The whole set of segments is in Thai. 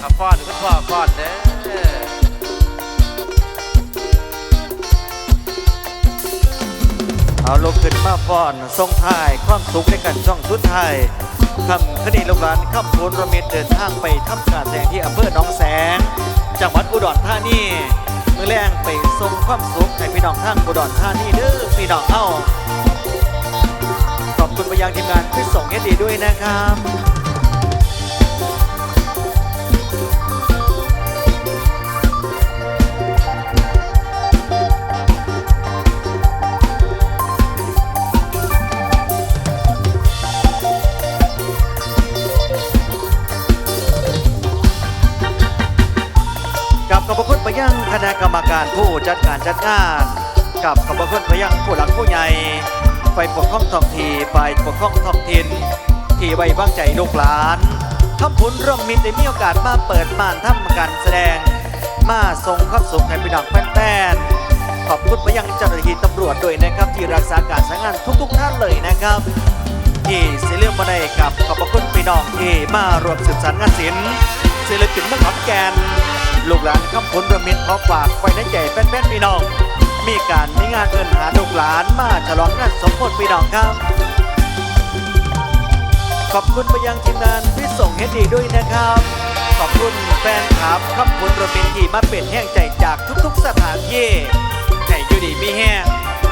เอาฟ้อนคุณพ่อฟ้อนเด้อเอาลงขึ้นมาฟ้อนทรงทายความสุขในกันช่องสุดท้ายคำคดีลูกหลานข้ามโพนระเมิดเดินทางไปทำการแสดงที่อำเภอหนองแสง จังหวัดอุดรธานีมือแรงไปทรงความสุขให้พี่น้องทางอุดรธานีเด้อพี่น้องเอ้าขอบคุณไปยังทีมงานที่ส่งให้ดีด้วยนะครับ กับขอบพระคุณไปยังคณะกรรมการผู้จัดการจัดงาน กับขอบพระคุณไปยังผู้หลักผู้ใหญ่ไฟปกครองท้องที่ฝ่ายปกครองท้องถิ่นที่ไว้วางใจลูกหลานคำพุนร่วมมิตรได้มีโอกาสมาเปิดม่านทำการแสดง มาส่งความสุขให้พี่น้องแฟนๆขอบคุณไปยังเจ้าหน้าที่ตำรวจด้วยนะครับ ที่รักษาการใช้งานทุกๆท่านเลยนะครับที่ศิลปมาได้กับขอบพระคุณพี่น้องที่มารวมสืบสานงานศิลป์ศิลปินเมืองขอนแก่น ลูกหลานคำผลรวมมิตรขอฝากไว้ในใจแฟนๆพี่น้อง มีการมีงานเอินหาลูกหลานมาฉลองงานสมโภชพี่น้องครับ ขอบคุณไปยังทีมงานที่ส่งเฮดดีด้วยนะครับ ขอบคุณแฟนคลับคำพุนรวมมิตรที่มาเป็นแห้งใจจากทุกๆสถานที่ให้อยู่ดีมีแห้ง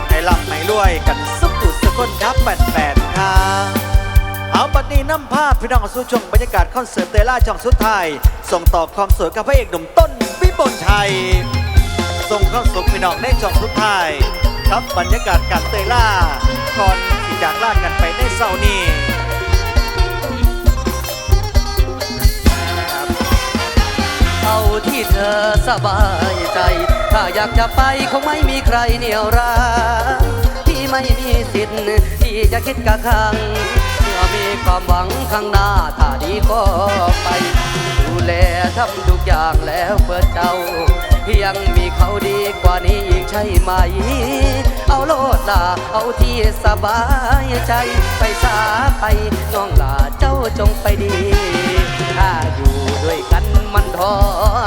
ให้ร่ำให้รวยกันสุขสุดสกุลครับแปดๆครับ บัดนี้น้ำภาพพี่น้องสู่ชมบรรยากาศคอนเสิร์ตเตล่าช่องสุดท้าย ส่งต่อความสวยกับพระเอกหนุ่มต้นวิบลชัย ส่งเข้าสู่พี่น้องในช่องสุดท้าย ครับบรรยากาศการเตล่าก่อนที่จากลากันไปในเศร้านี้เอาที่เธอสบายใจ ถ้าอยากจะไปคงไม่มีใครเหนี่ยวรั้งที่ไม่มีสิทธิ์ที่จะคิดกะคัง อมีความหวังข้างหน้าถ้าดีก็ไป ดูแลทำทุกอย่างแล้วเพื่อเจ้า ยังมีเขาดีกว่านี้อีกใช่ไหม เอาโลดลาเอาที่สบายใจไปสาไปน้องลาเจ้าจงไปดี ถ้าอยู่ด้วยกันมันท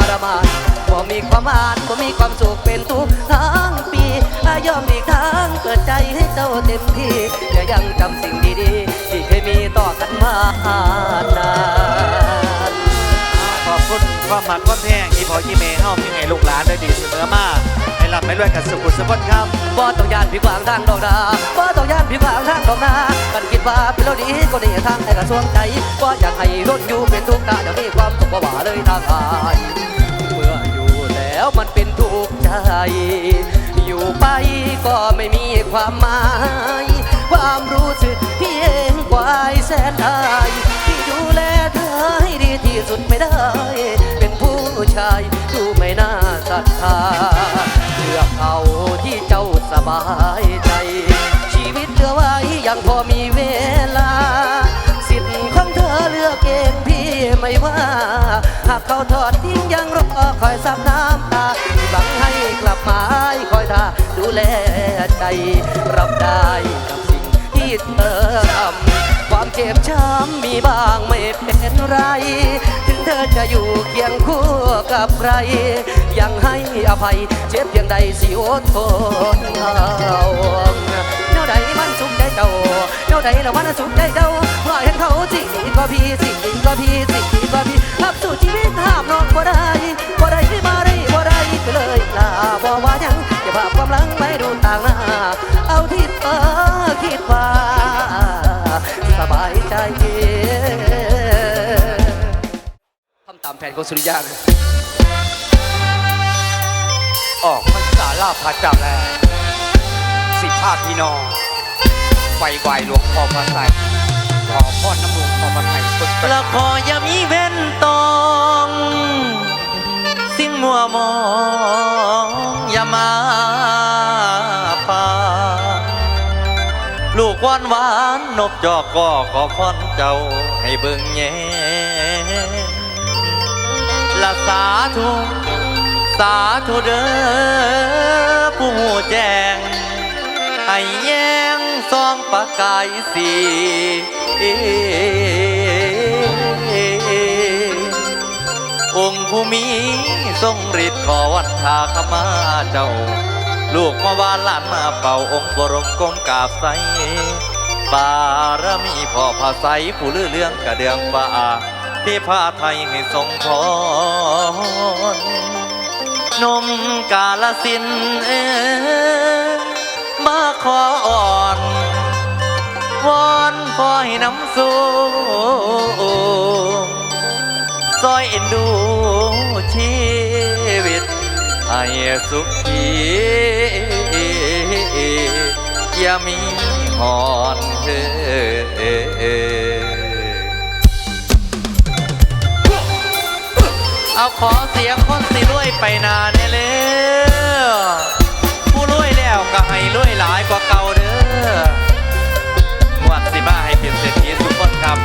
รมานบ่มีความหมานบ่มีความสุขเป็นทุกทั้งปีอายอมอีกครั้งเปิดใจให้เจ้าเต็มที่อย่ายังจำสิ่งดีๆ เคยมีต่อกันมานานขอบคุณความหักความแพงที่พอที่เมย์เฮามีไงลูกหลานได้ดีเสมอมาให้รับไม่รวยกันสุขุสุขครับบ่ต้องยานพี่ขวางทางดอกนาบ่ต้องยานพี่ขวางทางดอกนากันคิดว่าพี่เราดีก็ด้ทางให้กระทรวงใจบ่อยากให้รถอยู่เป็นทุกข์นะเดี๋ยวมีความสุขบ่ว่าเลยทางอายเมื่ออยู่แล้วมันเป็นทุกข์ใจ อยู่ไปก็ไม่มีความหมาย ความรู้สึกเดไม่ได้ เป็นผู้ชายดูไม่น่าศรัทธาเลือกเอาที่เจ้าสบายใจ ชีวิตเหลือไว้ยังพอมีเวลา สิทธิ์ของเธอเลือกเองพี่ไม่ว่า หากเขาทอดทิ้งยังรอคอยซับน้ำตาหวังให้กลับมาคอยท่าดูแลใจ รับได้กับสิ่งที่เธอทำ เจ็บช้ำมีบ้างไม่เป็นไร ถึงเธอจะอยู่เคียงคู่กับใคร ยังให้อภัยเจ็บเพียงใดสิอดทนเอาแนวใดมันสุขได้เจ้าแนวใดแล้วมันสุขได้เจ้าเพราะเห็นเขาสิก็พี่สิก็พี่ นของสุริยาออกพรรษาลาพระเจ้าแลสิพาพี่น้องไฟไหวหลวงพ่อพระไตรขอพ่อน้ำหลวงพ่อพระไตรฝึกปฏิแล้วขอยามีเว้นตอง สิ่งมัวมองอย่ามาปาลูกวานหวานนกจอกก็ขอพรเจ้าให้เบิ่งแยง สาธุสาธุเด้อผู้แจ้งให้แย้งซองปะกายสีโอผู้มีทรงฤทธิ์ขอวันทาขมาเจ้า ลูกมาวานหลานมาเป่าองค์บรมกรมกาบใสบารมีพ่อพาใสผู้ลือเรื่องกระเดืองฟ้า ที่พาไทยให้ทรงพรนมกาลสินเอ้ยมาขออ่อนวอนคอยน้ำสูงซอยเอ็นดูชีวิตให้สุขีอย่ามีหอนเฮ เอาขอเสียงคนสิรวยไปนานแน่เลยผู้รวยแล้วก็ให้รวยหลายกว่าเก่าเด้อมวดสิมาให้เป็นเศรษฐีสุขคนครับ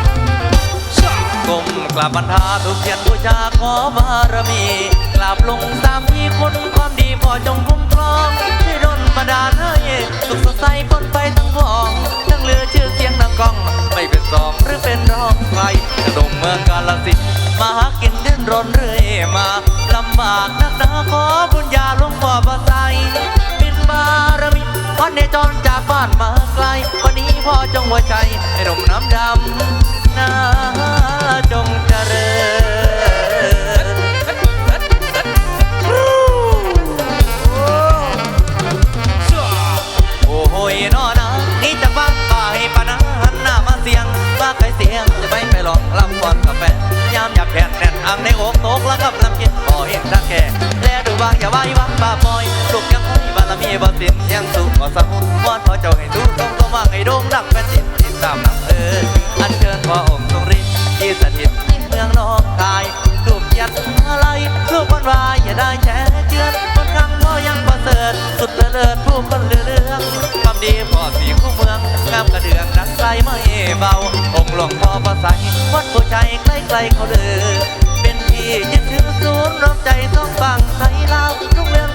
ก้มกราบบรรทาทุกเทียนบูชาขอบารมีกราบลงตามที่คนความดีพอจงคุ้มครองให้ดลบันดาลให้สุขสดใสพ้นไปทั้งวองทั้งเหลือชื่อเสียงดังก้อง ไม่เป็นสองหรือเป็นรองใครกระดงเมืองกาลสินธุ์ มาหากินดิ้นรนเรื่อยมาลำบากนักหนาขอบุญญาหลวงพ่อพระไสยบินบารมีพันในจรจากบ้านมาไกล วันนี้พ่อจงหัวใจให้ร่มน้ำดำนาจง ดูบายว่าวังบาปอยลูกยังคอยบารมีบ่สิ้นยังสู้บ่สมุนวอนพอเจ้าให้ดูต้องต้องมาให้โด่งดังเป็นจิตติดตามนักเอิญอันเชิญขอองค์ทรงฤทธิ์ที่สถิตในเมืองนอกกายรูปยัดอะไรลูกวันวายอย่าได้แช่เจือนคนครั้งพ่อยังประเสริฐสุดเลิศผู้คนเรือเรื่องความดีพ่อสีคู่เมืองงามกระเดืองดังไกลไม่เบาองค์หลวงพ่อพระใสยวัดผู้ใจใกล้ไกลๆเขาเดือเป็นที่ยึด ถือศูนรวมใจต้องฟังไทยลาวทุกเรื่อง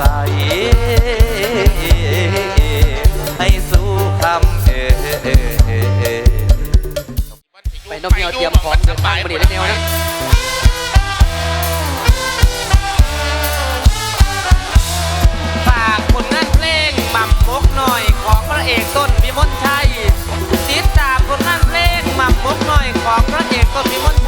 ใส ให้สู้คำเออเออเออเออไปนมเนียวเตรียมของเดินทางบริเวณแนวนะฝากผลงานเพลงหม่ำมกหน่อยของพระเอกต้นวิมลชัยติดตามผลงานเพลงหม่ำมกหน่อยของพระเอกต้นวิมลชัย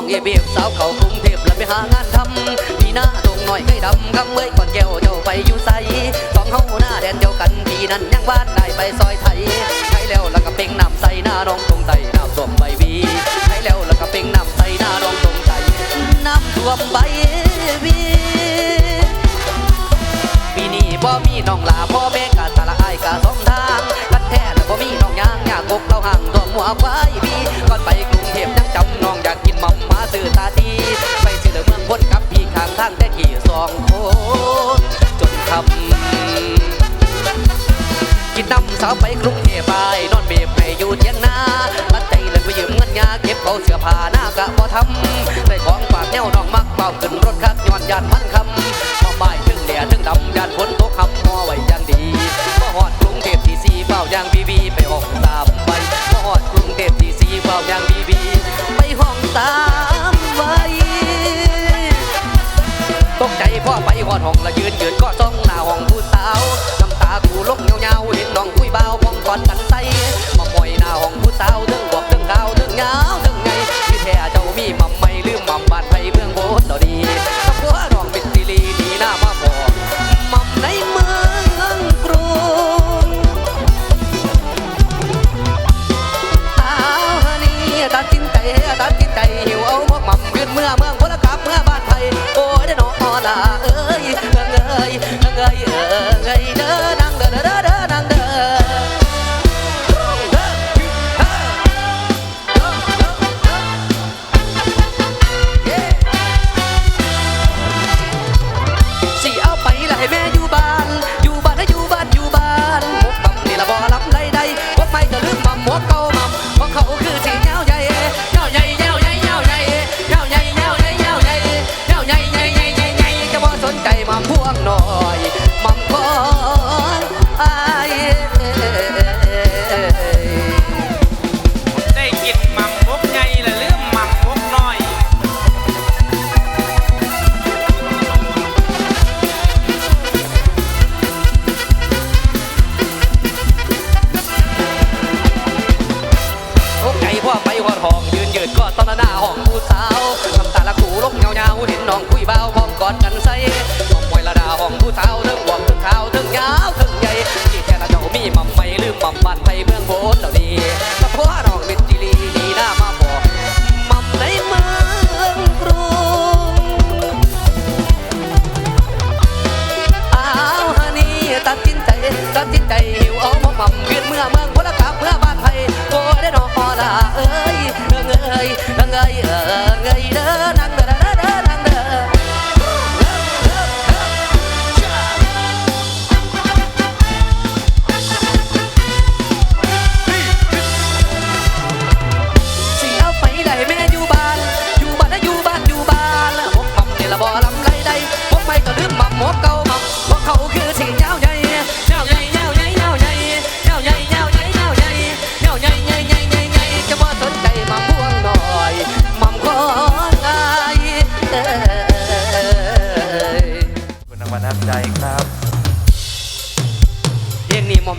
องเอเบียบสาวเขากรุงเทพแล้วไปหางานทำพี่หน้าตรงหน่อยเคยดำคำเมื่อยก่อนแก้วเจ้าไปอยู่ใสสองเฮาหน้าแดนเดียวกันพี่นั้นยังบ้านได้ไปซอยไทยใช้แล้วแล้วก็เป่งน้ำใส่หน้าน้องตรงไตน้ำส้มใบ คำกินน้ำสาวไปกรุงเทพไปนอนเบบให้อยู่เทียงนาลัดใจเลยไปยืมเงินยาเก็บเอาเสื้อผ้าหน้ากะพอทำได้ของฝากแนวน้องมักเป่าขึ้นรถคักย้อนยานมันค อไปหอดห้องละยืนยืนก็จ้องหน้าห้องผู้สาวน้ำตากูลกเงาเงาเห็นน้องคุยเบาพองก่อนกันใสมาหมอยหน้าห้องผู้สาวเธอ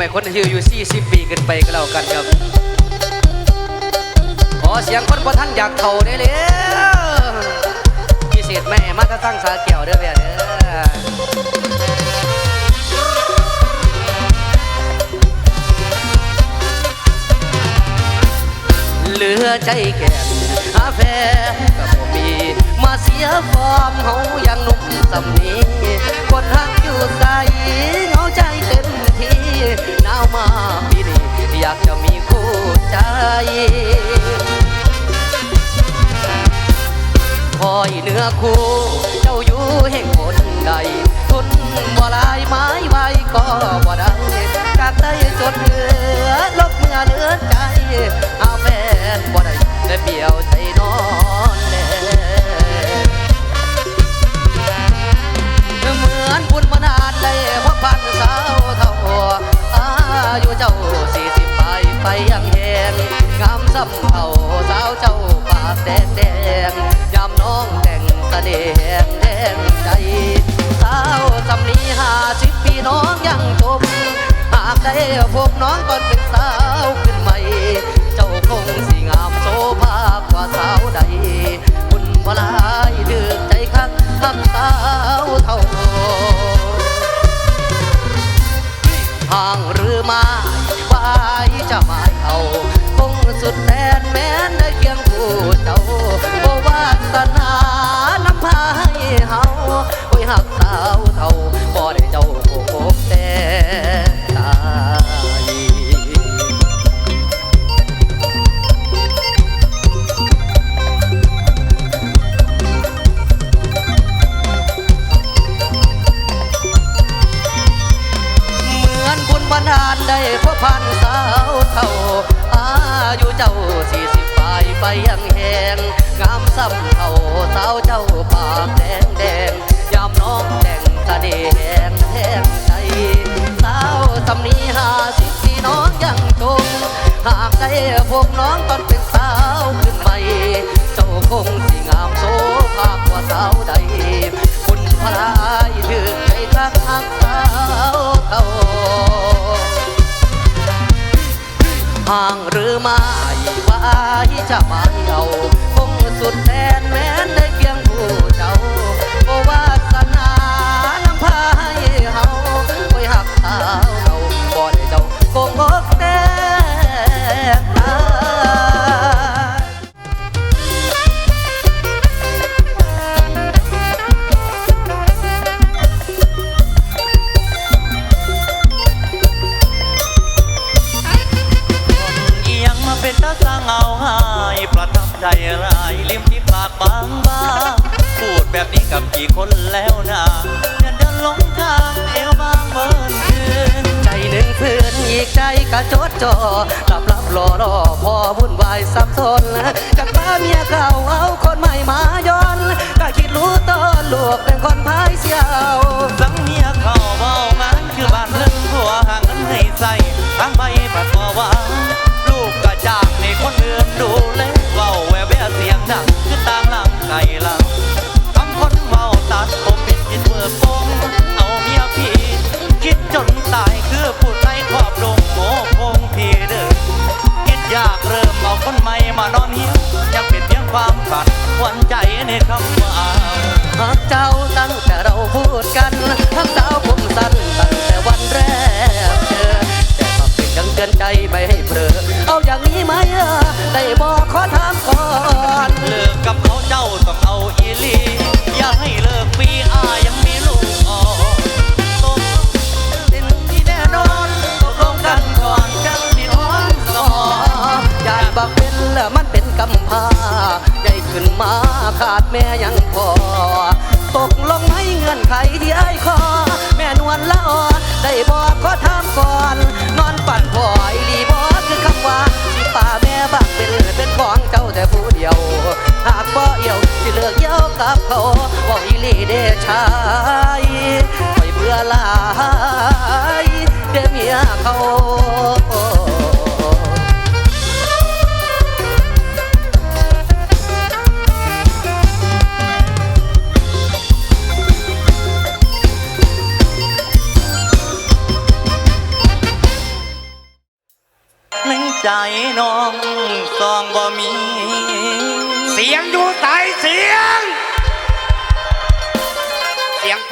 เพลงนี้มองแม่คนที่อายุ40 ปีขึ้นไปก็แล้วกันครับ ขอเสียงคนบ่ท่านอยากเท่าได้เลยพิเศษแม่มาจะตั้งสาแก้วเด้อแม่เด้อเหลือใจแก่นหาแฟนกับบ่มี มาเสียฟอร์มเฮายังหนุ่มสำนีคนหักอยู่ใส ใจเต็มที่หนาวมาปีนี้อยากจะมีคู่ใจคอยเนื้อคู่เจ้าอยู่แห่งคนใดทุนบ่ลายไม้ไว้ก็บ่ได้กากได้จดเหลือลบเมื่อเหลือใจหาแฟนบ่ได้แต่เบี้ยวใจนอนแน่เหมือนบุญมานา นเลยพราะพันสาวเท่าอายุเจ้าสี่สิบไปไปยังแหงงามซ้ำเท่าสาวเจ้าปากแดงแดงยามน้องแต่งตะแดงแดงใจ สาวสำนี้ห้าสิบปีน้องยังชมหากได้พบน้องตอนเป็นสาวขึ้นใหม่ เจ้าคงสิงาม สาวเจ้าปากแดงแดงยามน้องแต่งตาแดงแทงใจสาวสำนีหาสิบปีน้องยังจมหากได้พบน้องตอนเป็นสาวขึ้นใหม่ เจ้าคงสิงามโซภาคกว่าสาวใดคุณพลายถึงใจรั้งหักสาวเท่าห่างหรือไม่ว่าจะมาเอา สุดแทนแม้นได้เพียง จากป้าเมียเก่าเอาคนใหม่มา คำว่าหากเจ้าตั้งแต่เราพูดกันทั้งสาวผมสั้นตั้งแต่วันแรกเจอแต่ความเป็นยังเตือนใจไม่ให้เผลอเอาอย่างนี้ไหมได้บอกขอถามก่อนเลิกกับเขาเจ้าต้องเอาอีลีอย่าให้เลิกปีอายังมีลูกอ่อนตกสิ่งที่แน่นอนตกลงกันก่อนจังสินอนสมองยายบักเป็นแล้วมันเป็น กำพาใหญ่ขึ้นมาขาดแม่ยังพอ ตกลงไม่เงื่อนไขที่ไอ้ายขอแม่นวลละออได้บอกขอถามก่อน นอนปั่นพอยลีบอคือคำว่าที่ป่าแม่บักเป็นเป็นของเจ้าแต่ผู้เดียว หากบ่เอี่ยวสิเลิกเย้ากับเขาบอกอีลีเดชายคอยเบื่อลายเดเมียเขา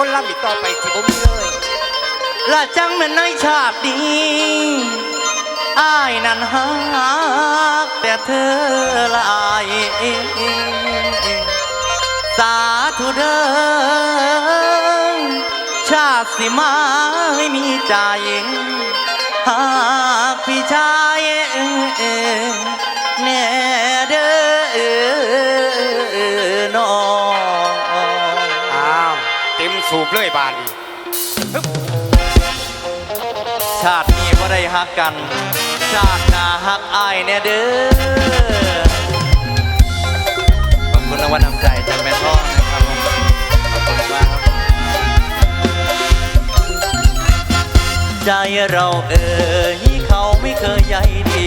คนล่ำอีกต่อไปที่ผมเลยละจังแม่นในชาตินี้อ้ายนั้นฮักแต่เธอละอายสาธุเดินชาติสิมาไม่มีใจหากพี่ชายแน่เด้อ สูบเลยบานนี้ชาตินี้ก็ได้ฮักกัน ชาติหน้าฮักอายแน่เด้อขอบคุณรางวัลน้ำใจจากแม่ท้องนะครับผมขอบคุณมากครับใจเราเอ่ยเขาไม่เคยใยดี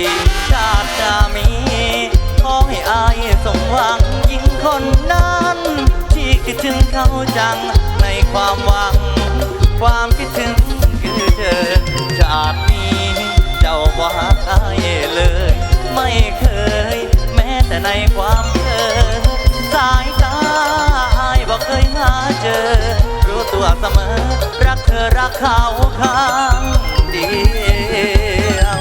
ชาติหน้ามีขอให้อายสมหวังยิ่งคนนั้น ที่คิดถึงเขาจังใน ความหวัง ความคิดถึงคือเธอ ชาตินี้เจ้าบ่ฮักอายเลย ไม่เคย แม้แต่ในความเคยสายตาอายบอกเคยหาเจอ รู้ตัวเสมอ รักเธอรักเขาข้างเดียว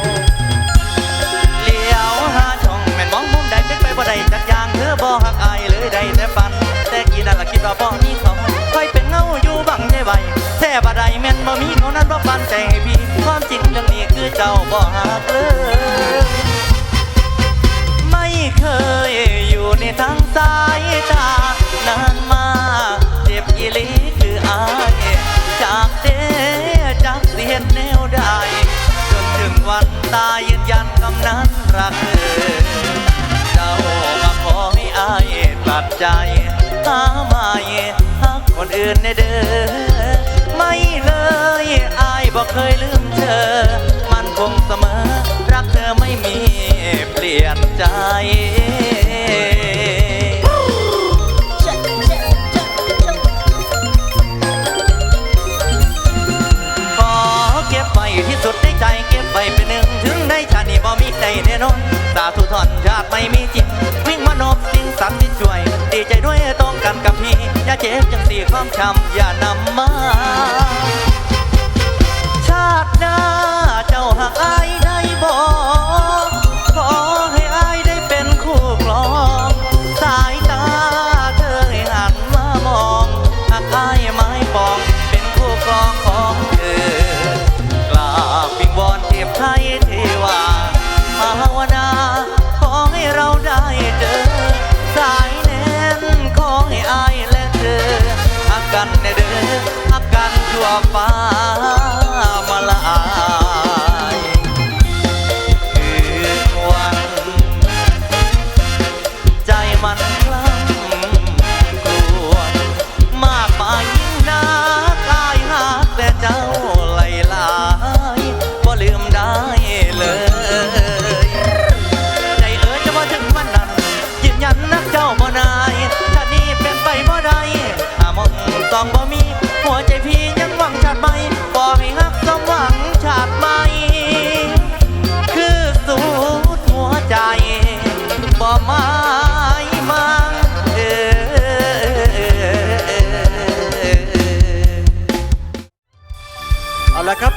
เลี้ยวหาช่องแม่นมองมุมใดเป็นไปบ่ได้จักอย่างเธอบ่หักอายเลยได้แต่ฝัน แต่กี่นั่นละคิดว่าบ่มีเขา แท้บ่ไดแม่นบ่มีเขานั้นบ่ปันใจให้พี่ความจริงเรื่องนี้คือเจ้าบ่หักเลยไม่เคยอยู่ในทางสายตานานมาเจ็บอีหลีคืออายจากเดจากเสียนแนวใดจนถึงวันตายยืนยันคำนั้นรักเธอเจ้ามาขอให้อายตัดใจหาไม่ฮักคนอื่นในเด้อ อ มันคงเสมอ รักเธอไม่มีเปลี่ยนใจขอเก็บไว้ที่สุดในใจเก็บไว้เป็นหนึ่งถึงในชาตินี้บ่มีใดแน่นอนสาธุทอนชาติไม่มีจริงวิ่งมานบสิ่งสัตว์ที่ช่วย ดีใจด้วยต้องกันกับพี่ อย่าเจ็บจังสีความช้ำอย่านำมา ติหน้าเจ้าหากอายได้บ่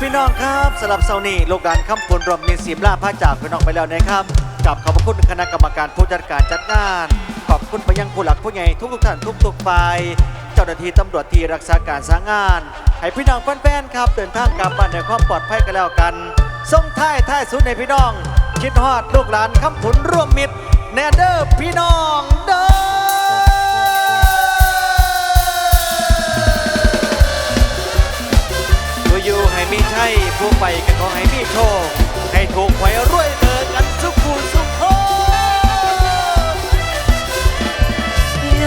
พี่น้องครับสำหรับเซาร์นี้ลูกหลานคำฝนรวมมีสีบล่าผ้าจากพี่น้องไปแล้วนะครับกับขอบคุณคณะกรรมการผู้จัดการจัดงาน ขอบคุณไปยังผู้หลักผู้ใหญ่ทุกทุกท่านทุกทุกฝ่ายเจ้าหน้าที่ตำรวจที่รักษาการสางาน ให้พี่น้องแฟนๆครับเดินทางกลับบ้านในความปลอดภัยกันแล้วกันส่งท้ายท้ายสุดในพี่น้อง ชิดฮอดลูกหลานคำผุนรวมมิตรแนเดอร์พี่น้องเด้อ อยู่ให้มีชัยผู้ไปกันขอให้มีโชค ให้ถูกหวยรวยเดินกันสุขูสุขโย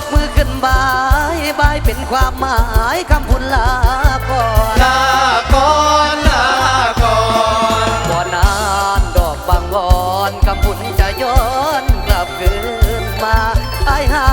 กมือขึ้นบายบายเป็นความหมายคำพูดลาก่อนลาก่อนลาก่อนก่อนนานดอกบางวอนคำพูดจะย้อนกลับคืนมาไอ้หา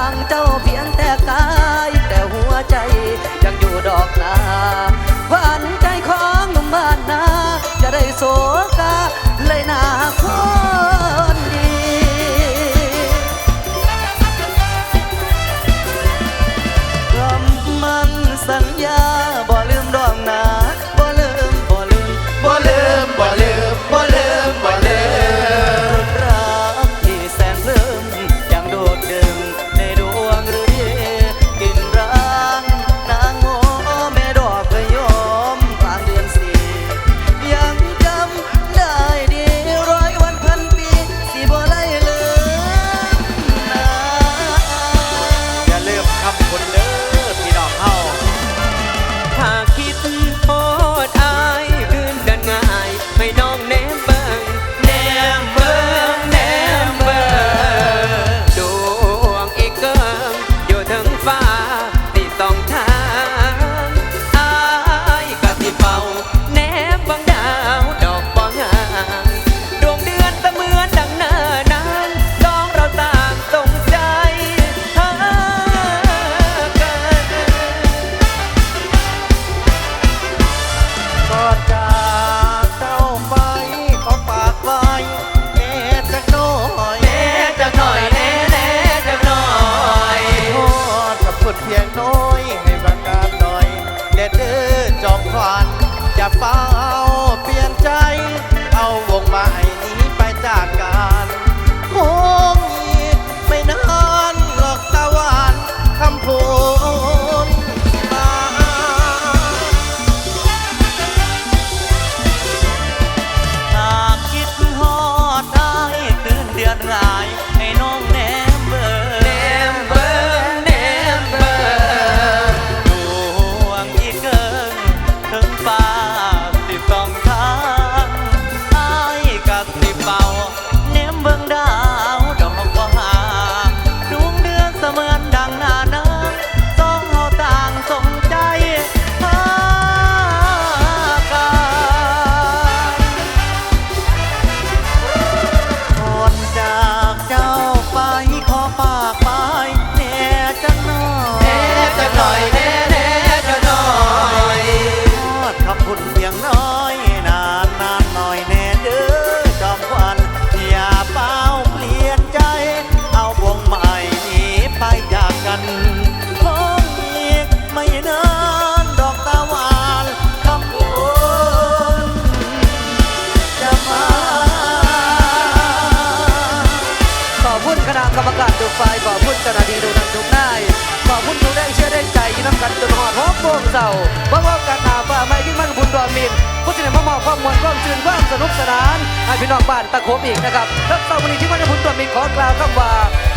ความมวลความชื่นความสนุกสนานให้พี่น้องบ้านตะโขมอีกนะครับรับเสาร์วันนี้ที่วันพุธตัวมีขอกล่าวคำว่า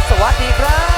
สวัสดีครับ